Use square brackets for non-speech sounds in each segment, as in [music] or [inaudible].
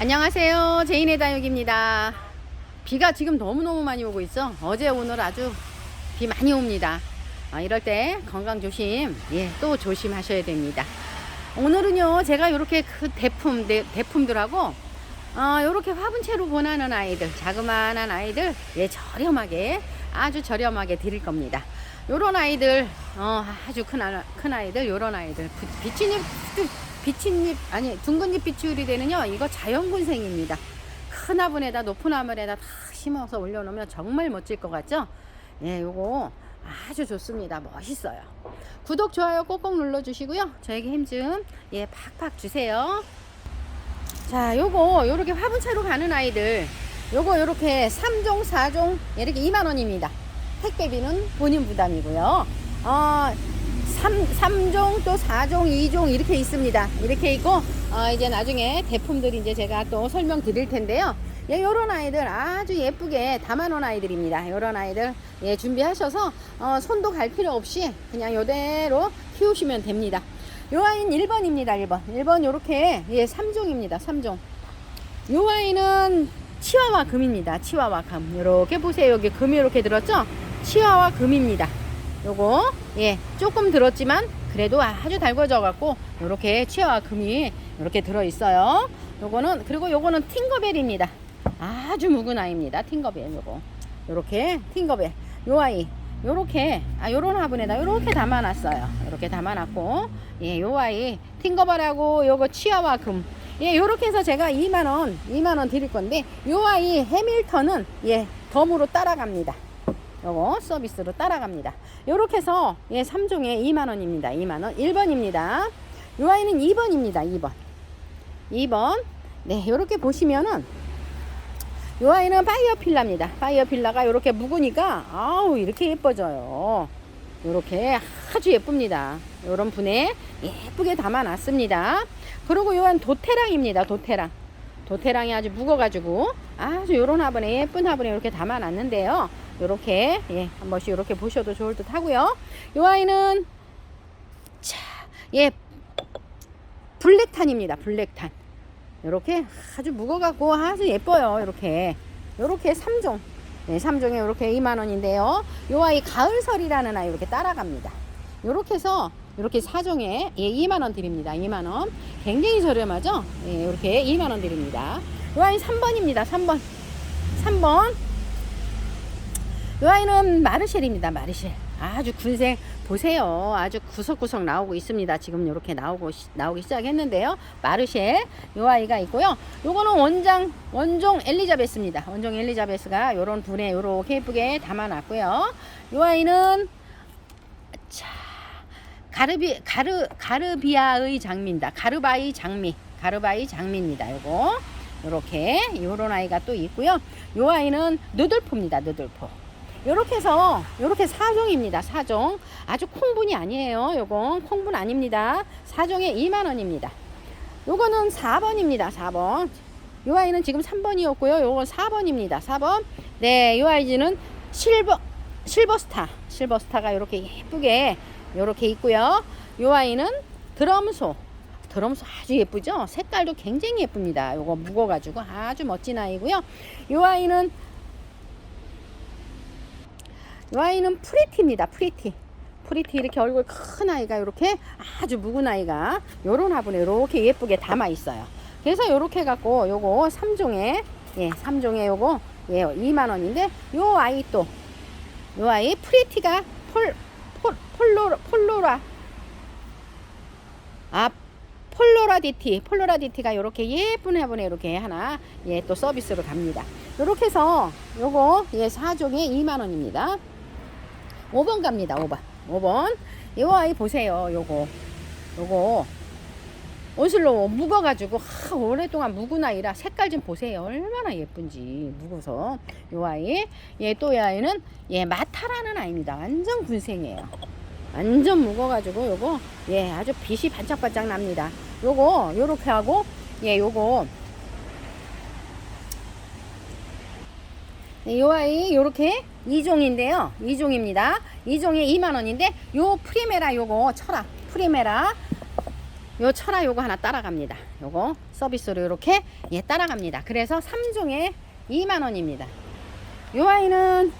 안녕하세요. 제인의 다육입니다. 비가 지금 너무너무 많이 오고 있어. 어제 오늘 아주 비 많이 옵니다. 아, 이럴 때 건강 조심, 예, 또 조심하셔야 됩니다. 오늘은요, 제가 이렇게 그 대품, 대, 대품들하고, 어, 이렇게 화분채로 보내는 아이들, 자그마한 아이들, 예, 저렴하게, 아주 저렴하게 드릴 겁니다. 요런 아이들, 어, 아주 큰, 아- 큰 아이들, 요런 아이들, 비- 비치잎, 비치잎, 아니, 둥근잎 비추울이 되는요, 이거 자연군생입니다. 큰 화분에다, 높은 화분에다 다 심어서 올려놓으면 정말 멋질 것 같죠? 예, 요거 아주 좋습니다. 멋있어요. 구독, 좋아요 꼭꼭 눌러주시고요. 저에게 힘 좀, 예, 팍팍 주세요. 자, 요거, 요렇게 화분차로 가는 아이들, 요거, 요렇게 3종, 4종, 이렇게 2만원입니다. 택배비는 본인 부담이고요. 어, 3, 삼종또 4종, 2종 이렇게 있습니다. 이렇게 있고, 어, 이제 나중에 대품들 이제 제가 또 설명 드릴 텐데요. 예, 요런 아이들 아주 예쁘게 담아놓은 아이들입니다. 요런 아이들, 예, 준비하셔서, 어, 손도 갈 필요 없이 그냥 요대로 키우시면 됩니다. 요 아이는 1번입니다. 1번. 1번 요렇게, 예, 3종입니다. 3종. 요 아이는 치와와 금입니다. 치와와 금. 이렇게 보세요. 여기 금이 이렇게 들었죠? 치와와 금입니다. 요거 예 조금 들었지만 그래도 아주 달궈져 갖고 요렇게 치와와 금이 이렇게 들어 있어요. 요거는 그리고 요거는 팅거벨입니다. 아주 묵은 아이입니다. 팅거벨 요거. 요렇게 팅거벨. 요 아이 요렇게 아 요런 화분에다 요렇게 담아놨어요. 요렇게 담아놨고 예 요 아이 팅거벨하고 요거 치아와 금 예, 요렇게 해서 제가 2만원, 2만원 드릴 건데, 요 아이 해밀턴은, 예, 덤으로 따라갑니다. 요거 서비스로 따라갑니다. 요렇게 해서, 예, 3종에 2만원입니다. 2만원. 1번입니다. 요 아이는 2번입니다. 2번. 2번. 네, 요렇게 보시면은, 요 아이는 파이어 필라입니다. 파이어 필라가 요렇게 묵으니까, 아우, 이렇게 예뻐져요. 요렇게 아주 예쁩니다. 요런 분에 예쁘게 담아놨습니다. 그리고 요한 도테랑입니다. 도테랑. 도테랑이 아주 묵어가지고 아주 요런 화분에 예쁜 화분에 이렇게 담아놨는데요. 요렇게 예, 한 번씩 요렇게 보셔도 좋을 듯 하고요. 요 아이는 자, 예, 블랙탄입니다. 블랙탄. 요렇게 아주 묵어갖고 아주 예뻐요. 요렇게 요렇게 3종. 네, 3종에 요렇게 2만원인데요. 요 아이 가을설이라는 아이 이렇게 따라갑니다. 요렇게 해서 이렇게 4종에 예, 2만원 드립니다. 2만원. 굉장히 저렴하죠? 예, 이렇게 2만원 드립니다. 요 아이 3번입니다. 3번. 3번. 요 아이는 마르쉘입니다. 마르쉘. 아주 군생 보세요. 아주 구석구석 나오고 있습니다. 지금 이렇게 나오고 시- 나오기 시작했는데요. 마르쉘 요 아이가 있고요. 요거는 원장 원종 엘리자베스입니다. 원종 엘리자베스가 요런 분에 요렇게 예쁘게 담아놨고요. 요 아이는 자 가르비 가르 가르비아의 장미입니다. 가르바이 장미 가르바이 장미입니다. 요거 요렇게 요런 아이가 또 있고요. 요 아이는 누들포입니다. 누들포. 요렇게 해서 요렇게 사종입니다. 사종. 아주 콩분이 아니에요. 요건 콩분 아닙니다. 사종에 2만 원입니다. 요거는 4번입니다. 4번. 요 아이는 지금 3번이었고요. 요건 4번입니다. 4번. 네, 요 아이는 실버 실버스타. 실버스타가 요렇게 예쁘게 요렇게 있고요. 요 아이는 드럼소. 드럼소 아주 예쁘죠? 색깔도 굉장히 예쁩니다. 요거 묵어가지고 아주 멋진 아이고요. 요 아이는 이 아이는 프리티입니다. 프리티. 프리티 이렇게 얼굴 큰 아이가 이렇게 아주 묵은 아이가 요런 화분에 이렇게 예쁘게 담아 있어요. 그래서 요렇게 갖고 요거 3종에 예, 3종에 요거 예, 2만 원인데 요 아이 또 요 아이 프리티가 폴, 폴 폴로 폴로라 아 폴로라디티 폴로라디티가 요렇게 예쁜 화분에 이렇게 하나 예, 또 서비스로 갑니다. 요렇게 해서 요거 예, 4종에 2만 원입니다. 5번 갑니다. 5번. 5번. 이 아이 보세요. 요거. 요거. 온슬로 묵어가지고 하, 오랫동안 묵은 아이라 색깔 좀 보세요. 얼마나 예쁜지 묵어서 요 아이. 얘또이 아이는 얘 마타라는 아이입니다. 완전 군생이에요. 완전 묵어가지고 요거 예 아주 빛이 반짝반짝 납니다. 요거 요렇게 하고 예 요거 네, 요 아이 요렇게 2종인데요. 2종입니다. 2종에 2만 원인데 요 프리메라 요거 철학 프리메라 요 철아 요거 하나 따라갑니다. 요거 서비스로 이렇게 예 따라갑니다. 그래서 3종에 2만 원입니다. 요 아이는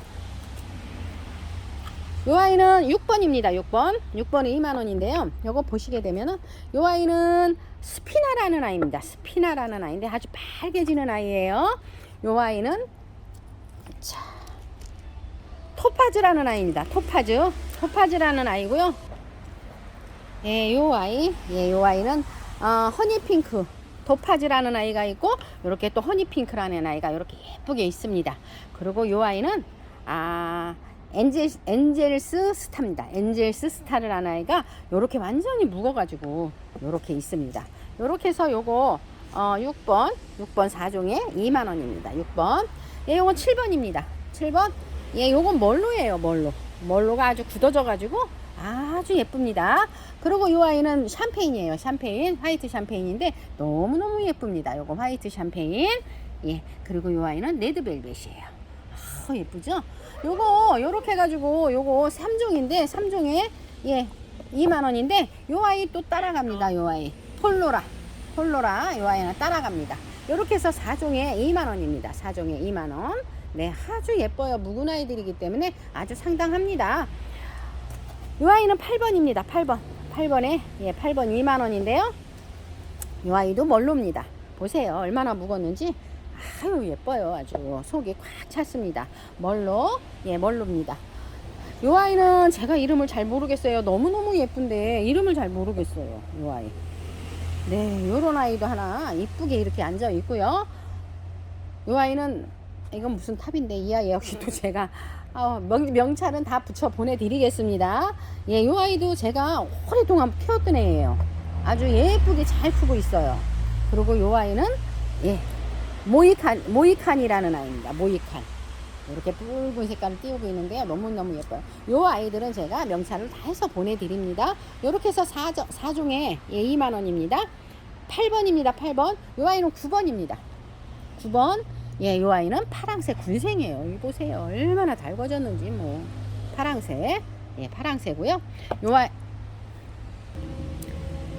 요 아이는 6번입니다. 6번. 6번이 2만 원인데요. 요거 보시게 되면은 요 아이는 스피나라는 아이입니다. 스피나라는 아이인데 아주 빨개지는 아이예요. 요 아이는 자 토파즈라는 아이입니다. 토파즈. 토파즈라는 아이고요. 예, 요 아이. 예, 요 아이는 어, 허니핑크 토파즈라는 아이가 있고 이렇게 또 허니핑크라는 아이가 이렇게 예쁘게 있습니다. 그리고 요 아이는 아 엔젤, 엔젤스 스타입니다. 엔젤스 스타를 한 아이가 요렇게 완전히 묵어가지고 요렇게 있습니다. 요렇게 해서 요거 어, 6번, 6번 4종에 2만원입니다. 6번. 예, 요건 7번입니다. 7번. 예, 요건 멀로예요, 멀로. 멀로가 아주 굳어져가지고 아주 예쁩니다. 그리고 요 아이는 샴페인이에요. 샴페인, 화이트 샴페인인데 너무너무 예쁩니다. 요거 화이트 샴페인. 예, 그리고 요 아이는 레드벨벳이에요. 아, 예쁘죠? 요거 요렇게 해가지고 요거 3종인데 3종에 예 2만원인데 요 아이 또 따라갑니다 요 아이. 폴로라. 폴로라 요 아이는 따라갑니다. 요렇게 해서 4종에 2만원입니다. 4종에 2만원. 네 아주 예뻐요. 묵은 아이들이기 때문에 아주 상당합니다. 요 아이는 8번입니다. 8번. 8번에 예 8번 2만원인데요. 요 아이도 멀로입니다? 보세요. 얼마나 묵었는지 아유 예뻐요. 아주 속이 꽉 찼습니다. 멀로? 예 멀로입니다. 요 아이는 제가 이름을 잘 모르겠어요. 너무너무 예쁜데 이름을 잘 모르겠어요 요 아이. 네 요런 아이도 하나 이쁘게 이렇게 앉아 있고요. 요 아이는 이건 무슨 탑인데? 이 아이 역시 또 [laughs] 제가 어, 명, 명찰은 다 붙여 보내드리겠습니다. 예, 요 아이도 제가 오랫동안 키웠던 애예요. 아주 예쁘게 잘 크고 있어요. 그리고 요 아이는 예 모이칸, 모이칸이라는 아이입니다. 모이칸. 이렇게 붉은 색깔을 띄우고 있는데요. 너무너무 예뻐요. 요 아이들은 제가 명찰을 다 해서 보내드립니다. 이렇게 해서 4종, 4종에 예, 2만원입니다. 8번입니다. 8번. 요 아이는 9번입니다. 9번. 예, 요 아이는 파랑색 군생이에요. 이 보세요. 얼마나 달궈졌는지 뭐. 파랑색. 예, 파랑새고요. 요 아이.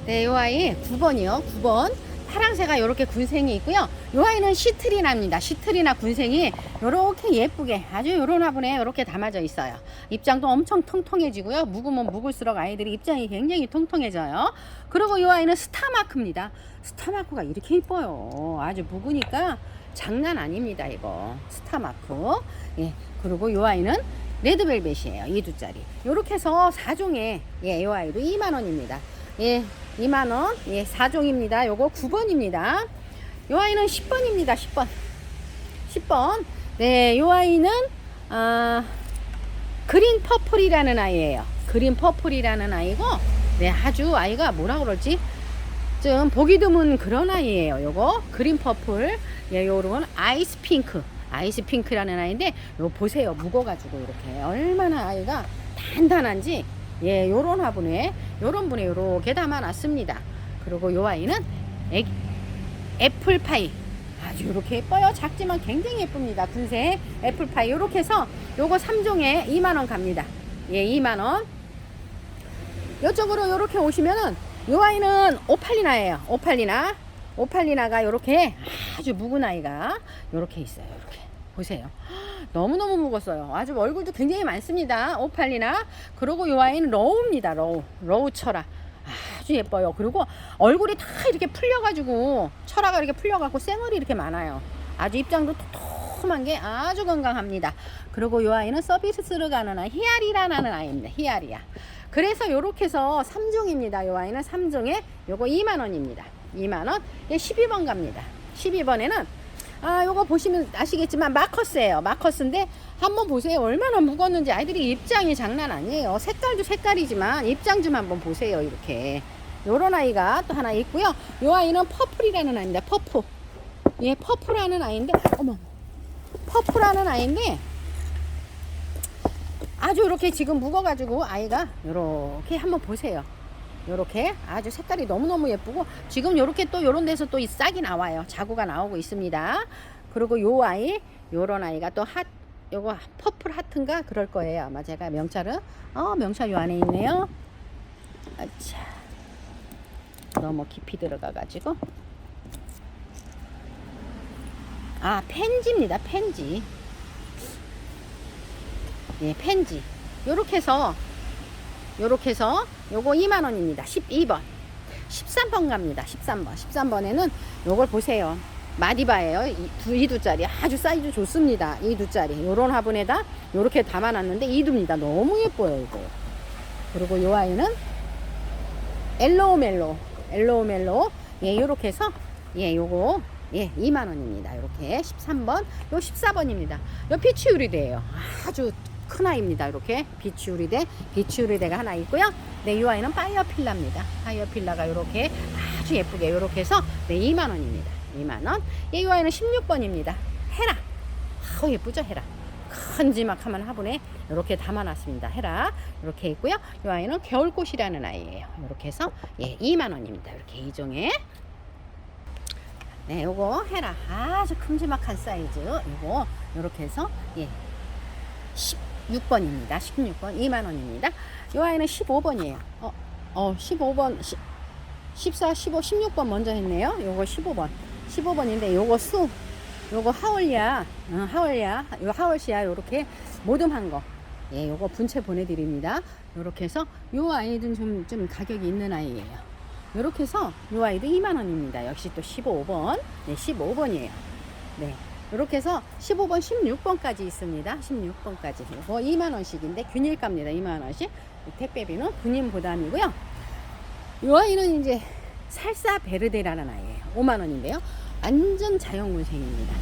네, 요 아이 9번이요. 9번. 파랑새가 이렇게 군생이 있고요. 요 아이는 시트리나입니다. 시트리나 군생이 이렇게 예쁘게 아주 요런 화분에 이렇게 담아져 있어요. 입장도 엄청 통통해지고요. 묵으면 묵을수록 아이들이 입장이 굉장히 통통해져요. 그리고 요 아이는 스타마크입니다. 스타마크가 이렇게 이뻐요. 아주 묵으니까 장난 아닙니다. 이거 스타마크. 예. 그리고 요 아이는 레드벨벳이에요. 2두짜리. 요렇게 해서 4종에 예, 요 아이도 2만 원입니다. 예, 2만원. 예, 4종입니다. 요거 9번입니다. 요 아이는 10번입니다. 10번. 10번. 네, 요 아이는, 아, 그린 퍼플이라는 아이예요. 그린 퍼플이라는 아이고, 네, 아주 아이가 뭐라 그러지? 좀 보기 드문 그런 아이예요. 요거 그린 퍼플. 예, 요런 아이스 핑크. 아이스 핑크라는 아이인데 요 보세요. 무거가지고 이렇게 얼마나 아이가 단단한지 예, 요런 화분에 요런 분에 요렇게 담아놨습니다. 그리고 요 아이는 애, 애플파이 아주 요렇게 예뻐요. 작지만 굉장히 예쁩니다. 군색 애플파이 요렇게 해서 요거 3종에 2만원 갑니다. 예, 2만원. 요쪽으로 요렇게 오시면은 요 아이는 오팔리나예요. 오팔리나. 오팔리나가 요렇게 아주 묵은 아이가 요렇게 있어요. 요렇게. 보세요. [gasps] 너무너무 묵었어요. 아주 얼굴도 굉장히 많습니다. 오팔리나. 그리고 요 아이는 러우입니다. 러우. 러우 철아. 아주 예뻐요. 그리고 얼굴이 다 이렇게 풀려가지고 철아가 이렇게 풀려갖고 쌩얼이 이렇게 많아요. 아주 입장도 톡톡한 게 아주 건강합니다. 그리고 요 아이는 서비스로 가는 아이 히아리라는 아이입니다. 히아리야. 그래서 요렇게 해서 3종입니다. 요 아이는 3종에 요거 2만원입니다. 2만원. 예, 12번 갑니다. 12번에는 아, 요거 보시면 아시겠지만 마커스예요. 마커스인데 한번 보세요. 얼마나 묵었는지 아이들이 입장이 장난 아니에요. 색깔도 색깔이지만 입장 좀 한번 보세요. 이렇게. 요런 아이가 또 하나 있고요. 요 아이는 퍼플이라는 아이입니다. 퍼플. 예, 퍼플하는 아이인데 어머. 퍼플하는 아이인데 아주 이렇게 지금 묵어가지고 아이가 이렇게 한번 보세요. 요렇게 아주 색깔이 너무너무 예쁘고 지금 요렇게 또 요런 데서 또 이 싹이 나와요. 자구가 나오고 있습니다. 그리고 요 아이 요런 아이가 또 핫 요거 퍼플 하트인가 그럴 거예요. 아마 제가 명찰은 어 명찰 요 안에 있네요. 아차. 너무 깊이 들어가 가지고. 아, 펜지입니다. 펜지. 예, 펜지. 요렇게 해서, 요렇게 해서, 요거 2만원입니다. 12번. 13번 갑니다. 13번. 13번에는 요걸 보세요. 마디바예요. 이 두, 이두짜리. 아주 사이즈 좋습니다. 이두짜리. 요런 화분에다 요렇게 담아놨는데 이두입니다. 너무 예뻐요, 이거. 그리고 요 아이는 엘로우 멜로. 엘로우 멜로. 예, 요렇게 해서, 예, 요거, 예, 2만원입니다. 요렇게. 13번. 요 14번입니다. 요 피치 유리대예요 아주 큰 아이입니다. 이렇게 비치 유리대가 하나 있고요. 네, 이 아이는 파이어 필라입니다. 파이어 필라가 이렇게 아주 예쁘게 이렇게 해서 네, 2만 원입니다. 2만 원. 예, 이 아이는 16번입니다. 헤라. 아우 예쁘죠, 헤라. 큰 지막하면 화분에 이렇게 담아놨습니다. 헤라 이렇게 있고요. 이 아이는 겨울꽃이라는 아이예요. 이렇게 해서 예, 2만 원입니다. 이렇게 이종에 네, 요거 헤라 아주 큼지막한 사이즈. 요거 이렇게 해서 예, 16번입니다. 16번 2만 원입니다. 이 아이는 15번이에요. 어, 어 15번 10, 14, 15, 16번 먼저 했네요. 요거 15번. 15번인데 요거 수 요거 하월리아 어, 하월리아 요 하월시아 요렇게 모듬한 거. 예, 요거 분체 보내드립니다. 요렇게 해서 요 아이는 좀, 좀 가격이 있는 아이예요. 요렇게 해서 요 아이도 2만 원입니다. 역시 또 15번. 네, 15번이에요. 네. 이렇게 해서 15번, 16번까지 있습니다. 16번까지. 이거 2만원씩인데 균일가입니다. 2만원씩. 택배비는 군인 부담이고요. 이 아이는 이제 살사 베르데라는 아이예요. 5만원인데요. 완전 자연군생입니다.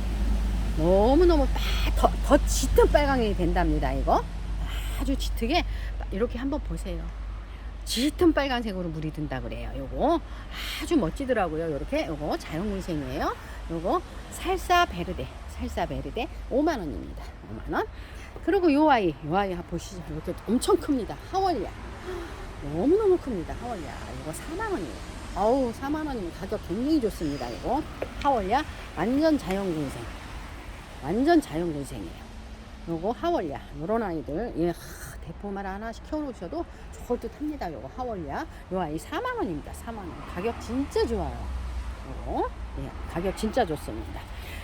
너무너무 빠, 더, 더 짙은 빨강이 된답니다. 이거. 아주 짙게 이렇게 한번 보세요. 짙은 빨간색으로 물이 든다 그래요. 요거 아주 멋지더라고요. 요렇게 요거 자연군생이에요. 요거 살사 베르데 살사 베르데 5만 원입니다. 5만 원. 그리고 요 아이 요 아이 보시죠. 이렇게 엄청 큽니다. 하월리아 너무 너무 큽니다. 하월리아 이거 4만 원이에요. 어우 4만 원이면 가격 굉장히 좋습니다. 이거 하월리아 완전 자연군생 완전 자연군생이에요. 요거 하월리아 요런 아이들 예 하, 대포말 하나씩 키워놓으셔도 좋을 듯 합니다. 요거 하월리아 요 아이 4만 원입니다. 4만 원 가격 진짜 좋아요. 요거 예, 가격 진짜 좋습니다.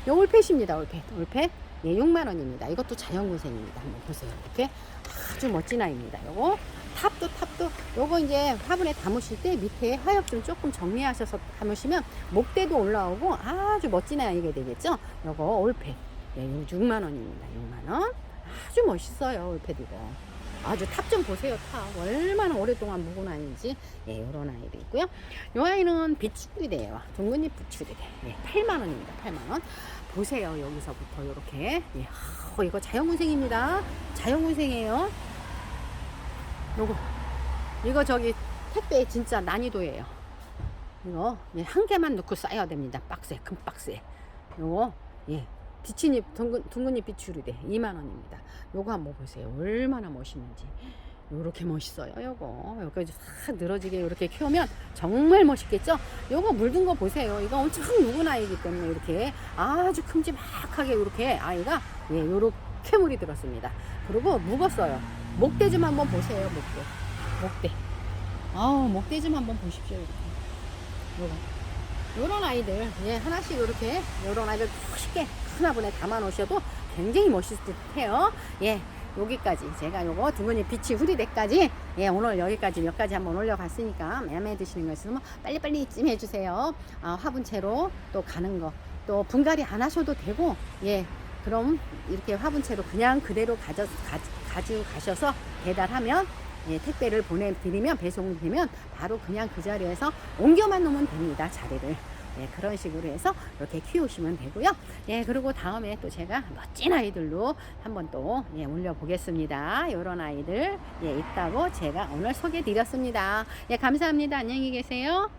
요 올펫입니다. 올펫 올펫 예, 6만 원입니다. 이것도 자연군생입니다. 한번 보세요. 이렇게 아주 멋진 아이입니다. 요거 탑도 탑도 요거 이제 화분에 담으실 때 밑에 하엽 좀 조금 정리하셔서 담으시면 목대도 올라오고 아주 멋진 아이가 되겠죠. 요거 올펫 예, 6만 원입니다. 6만 원. 아주 멋있어요, 올패드 이거. 아주 탑 좀 보세요, 탑. 얼마나 오랫동안 묵은 아이인지. 예, 요런 아이도 있고요. 요 아이는 비추리대예요. 둥근잎 비추리대. 예, 8만 원입니다. 8만 원. 보세요, 여기서부터 요렇게. 예, 어, 이거 자연군생입니다. 자연군생이에요. 요거. 이거 저기 택배 진짜 난이도예요. 이거 예, 한 개만 넣고 쌓아야 됩니다. 박스에, 큰 박스에. 요거, 예, 비치잎 둥근, 둥근잎 비추리대 2만원입니다. 요거 한번 보세요. 얼마나 멋있는지. 요렇게 멋있어요 요거. 여기까지 싹 늘어지게 이렇게 키우면 정말 멋있겠죠? 요거 물든 거 보세요. 이거 엄청 묵은 아이기 때문에 이렇게 아주 큼지막하게 이렇게 아이가 예 요렇게 물이 들었습니다. 그리고 묵었어요. 목대 좀 한번 보세요 목대. 목대. 아우 목대 좀 한번 보십시오 이렇게. 요거. 요런 아이들 예 하나씩 이렇게 요런 아이들 쉽게 큰 화분에 담아 놓으셔도 굉장히 멋있을 듯해요. 예 여기까지 제가 요거 둥근이 빛이 후리대까지 예 오늘 여기까지 몇 가지 한번 올려갔으니까 매매 드시는 거 있으면 빨리빨리 찜 해주세요. 아, 화분채로 또 가는 거. 또 분갈이 안 하셔도 되고 예 그럼 이렇게 화분채로 그냥 그대로 가져, 가, 가지고 가셔서 배달하면 예, 택배를 보내드리면 배송되면 바로 그냥 그 자리에서 옮겨만 놓으면 됩니다 자리를 예, 그런 식으로 해서 이렇게 키우시면 되고요. 예 그리고 다음에 또 제가 멋진 아이들로 한번 또 예, 올려보겠습니다. 이런 아이들 예, 있다고 제가 오늘 소개해 드렸습니다. 예 감사합니다. 안녕히 계세요